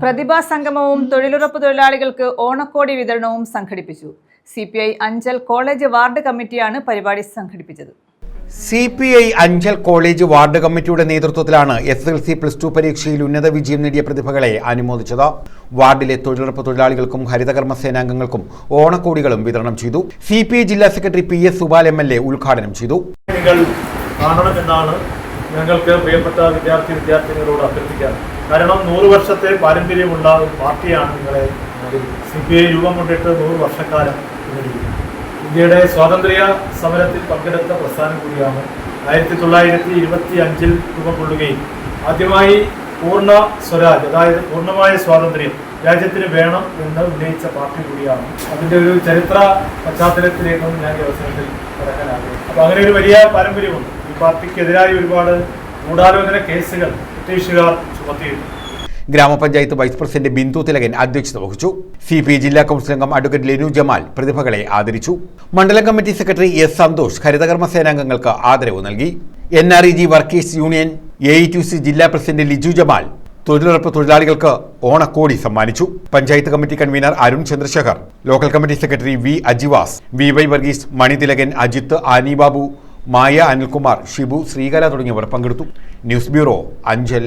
പ്രതിഭാ സംഗമവും തൊഴിലുറപ്പ് തൊഴിലാളികൾക്ക് ഓണക്കോടി വിതരണവും സംഘടിപ്പിച്ചു. C P I Anchal college ward കമ്മിറ്റിയാണ് പരിപാടി സംഘടിപ്പിച്ചത്. C P I Anchal college ward കമ്മിറ്റിയുടെ നേതൃത്വത്തിലാണ് S L C plus two പരീക്ഷയിൽ ഉന്നത വിജയം നേടിയ പ്രതിഭകളെ അനുമോദിച്ചത്. വാർഡിലെ തൊഴിലുറപ്പ് തൊഴിലാളികൾക്കും ഹരിതകർമ്മ സേനാംഗങ്ങൾക്കും ഓണക്കോടികളും വിതരണം ചെയ്തു. സി പി ഐ ജില്ലാ secretary P S Subal M L A ഉദ്ഘാടനം ചെയ്തു. ഞങ്ങൾക്ക് പ്രിയപ്പെട്ട വിദ്യാർത്ഥി വിദ്യാർത്ഥിനികളോട് അഭ്യർത്ഥിക്കാം. കാരണം നൂറ് വർഷത്തെ പാരമ്പര്യമുള്ള ഒരു പാർട്ടിയാണ് നിങ്ങളെ സി പി ഐ രൂപം കൊണ്ടിട്ട് നൂറ് വർഷക്കാലം ഇന്ത്യയുടെ സ്വാതന്ത്ര്യ സമരത്തിൽ പങ്കെടുത്ത പ്രസ്ഥാനം കൂടിയാണ് ആയിരത്തി തൊള്ളായിരത്തി ഇരുപത്തി അഞ്ചിൽ രൂപം കൊള്ളുകയും ആദ്യമായി പൂർണ സ്വരാജ് അതായത് പൂർണമായ സ്വാതന്ത്ര്യം രാജ്യത്തിന് വേണം എന്ന് ഉന്നയിച്ച പാർട്ടി കൂടിയാണ്. അതിന്റെ ഒരു ചരിത്ര പശ്ചാത്തലത്തിലേക്കും ഞാൻ ഈ അവസരത്തിൽ ആഗ്രഹിക്കുന്നു. അപ്പോൾ അങ്ങനെ ഒരു വലിയ പാരമ്പര്യമുണ്ട്. പാർട്ടിക്കെതിരായി ഒരുപാട് ഗൂഢാലോചന കേസുകൾ ബ്രിട്ടീഷുകാർ ചുമത്തിയിരുന്നു. ഗ്രാമപഞ്ചായത്ത് വൈസ് പ്രസിഡന്റ് ബിന്ദു തിലകൻ അധ്യക്ഷത വഹിച്ചു. സി പി ജില്ലാ കൗൺസിൽ അംഗം അഡ്വക്കേറ്റ് ലെനു ജമാൽ പ്രതിഭകളെ ആദരിച്ചു. മണ്ഡലം കമ്മിറ്റി സെക്രട്ടറി എസ് സന്തോഷ് ഹരിതകർമ്മ സേനാംഗങ്ങൾക്ക് ആദരവ് നൽകി. N R E G workers union A E C ജില്ലാ പ്രസിഡന്റ് ലിജു ജമാൽ തൊഴിലുറപ്പ് തൊഴിലാളികൾക്ക് ഓണക്കോടി സമ്മാനിച്ചു. Panchayat committee convener Arun Chandrashekhar local committee secretary V Ajivas V Y Varghese Manithilakan Ajith Ani Babu Maya Anilkumar Shibu Sreekala തുടങ്ങിയവർ പങ്കെടുത്തു. News bureau Anchal.